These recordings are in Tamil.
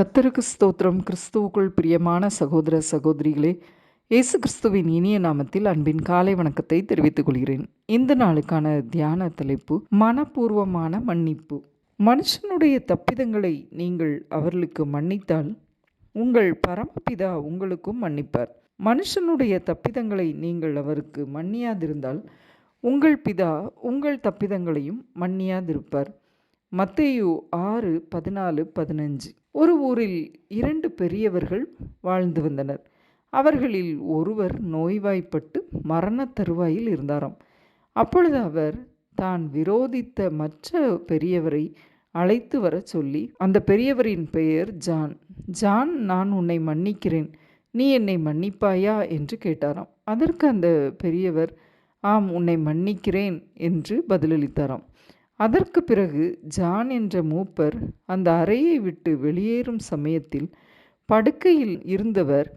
கத்தருக்கு ஸ்தோத்திரம். கிறிஸ்துவுக்குள் பிரியமான சகோதர சகோதரிகளே இயேசு கிறிஸ்துவின் இனிய நாமத்தில் அன்பின் காலை வணக்கத்தை தெரிவித்துக் கொள்கிறேன். இந்த நாளுக்கான தியான தலைப்பு மனப்பூர்வமான மன்னிப்பு. மனுஷனுடைய தப்பிதங்களை நீங்கள் அவர்களுக்கு மன்னித்தால் உங்கள் பரமபிதா உங்களுக்கும் மன்னிப்பார். மனுஷனுடைய தப்பிதங்களை நீங்கள் அவருக்கு மன்னியாதிருந்தால் உங்கள் பிதா உங்கள் தப்பிதங்களையும் மன்னியாதிருப்பார். மத்தேயு ஆறு பதினாலு பதினஞ்சு. ஒரு ஊரில் இரண்டு பெரியவர்கள் வாழ்ந்து வந்தனர். அவர்களில் ஒருவர் நோய்வாய்ப்பட்டு மரண தருவாயில் இருந்தாராம். அப்பொழுது அவர் தான் விரோதித்த மற்ற பெரியவரை அழைத்து வர சொல்லி அந்த பெரியவரின் பெயர் ஜான். ஜான் நான் உன்னை மன்னிக்கிறேன். நீ என்னை மன்னிப்பாயா? என்று கேட்டாராம். அதற்கு அந்த பெரியவர் ஆம் உன்னை மன்னிக்கிறேன் என்று பதிலளித்தாராம். அதற்கு பிறகு ஜான் என்ற மூப்பர் அந்த அறையை விட்டு வெளியேறும் சமயத்தில் படுக்கையில் இருந்தவர்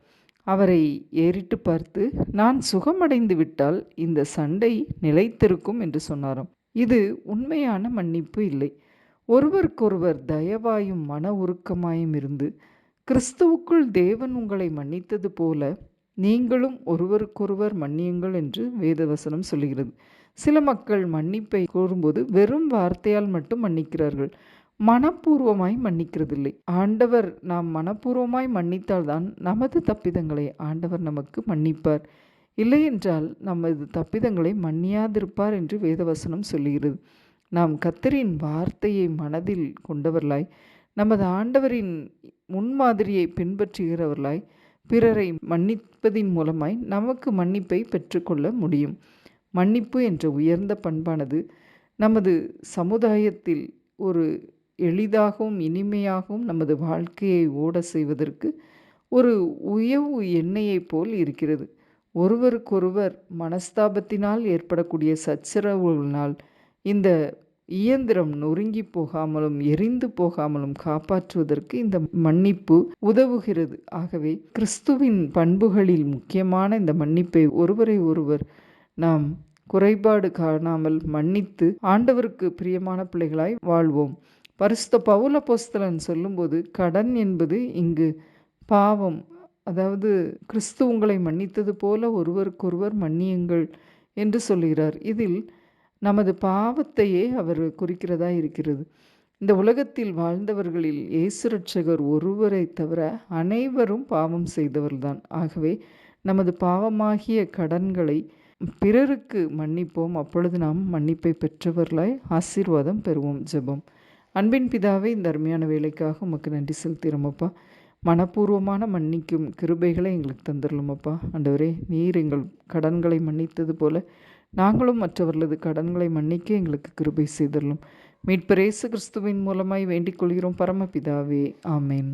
அவரை ஏறிட்டு பார்த்து நான் சுகமடைந்து விட்டால் இந்த சண்டை நிலைத்திருக்கும் என்று சொன்னாராம். இது உண்மையான மன்னிப்பு இல்லை. ஒருவருக்கொருவர் தயவாயும் மன உருக்கமாயும் இருந்து கிறிஸ்துவுக்குள் தேவன் உங்களை மன்னித்தது போல நீங்களும் ஒருவருக்கொருவர் மன்னியுங்கள் என்று வேதவசனம் சொல்கிறது சில மக்கள் மன்னிப்பை கூறும்போது வெறும் வார்த்தையால் மட்டும் மன்னிக்கிறார்கள். மனப்பூர்வமாய் மன்னிக்கிறதில்லை. ஆண்டவர் நாம் மனப்பூர்வமாய் மன்னித்தால்தான் நமது தப்பிதங்களை ஆண்டவர் நமக்கு மன்னிப்பார். இல்லையென்றால் நமது தப்பிதங்களை மன்னியாதிருப்பார் என்று வேதவசனம் சொல்லுகிறது. நாம் கத்தரின் வார்த்தையை மனதில் கொண்டவர்களாய் நமது ஆண்டவரின் முன்மாதிரியை பின்பற்றுகிறவர்களாய் பிறரை மன்னிப்பதின் மூலமாய் நமக்கு மன்னிப்பை பெற்றுக்கொள்ள முடியும். மன்னிப்பு என்ற உயர்ந்த பண்பானது நமது சமுதாயத்தில் ஒரு எளிதாகவும் இனிமையாகவும் நமது வாழ்க்கையை ஓட செய்வதற்கு ஒரு உயவு எண்ணெயைப் போல் இருக்கிறது. ஒருவருக்கொருவர் மனஸ்தாபத்தினால் ஏற்படக்கூடிய சச்சரவுகளினால் இந்த இயந்திரம் நொறுங்கி போகாமலும் எரிந்து போகாமலும் காப்பாற்றுவதற்கு இந்த மன்னிப்பு உதவுகிறது. ஆகவே கிறிஸ்துவின் பண்புகளில் முக்கியமான இந்த மன்னிப்பை ஒருவரை ஒருவர் நாம் குறைபாடு காணாமல் மன்னித்து ஆண்டவருக்கு பிரியமான பிள்ளைகளாய் வாழ்வோம். பரிசுத்த பவுல போஸ்தலன் சொல்லும்போது கடன் என்பது இங்கு பாவம். அதாவது கிறிஸ்து உங்களை மன்னித்தது போல ஒருவருக்கொருவர் மன்னியுங்கள் என்று சொல்கிறார் இதில் நமது பாவத்தையே அவர் குறிக்கிறதா இருக்கிறது. இந்த உலகத்தில் வாழ்ந்தவர்களில் இயேசு ரட்சகர் ஒருவரை தவிர அனைவரும் பாவம் செய்தவர்தான். ஆகவே நமது பாவமாகிய கடன்களை பிறருக்கு மன்னிப்போம். அப்பொழுது நாம் மன்னிப்பை பெற்றவர்களாய் ஆசீர்வாதம் பெறுவோம். ஜெபம். அன்பின் பிதாவே இந்த அருமையான வேலைக்காக உமக்கு நன்றி செலுத்திடுறோமப்பா மனப்பூர்வமான மன்னிக்கும் கிருபைகளை எங்களுக்கு தந்துடலுமப்பா ஆண்டவரே நீர் எங்கள் கடன்களை மன்னித்தது போல நாங்களும் மற்றவர்களது கடன்களை மன்னிக்க எங்களுக்கு கிருபை செய்தரலும் மீட்பரேசு கிறிஸ்துவின் மூலமாய் வேண்டிக் கொள்கிறோம் பரமபிதாவே. ஆமேன்.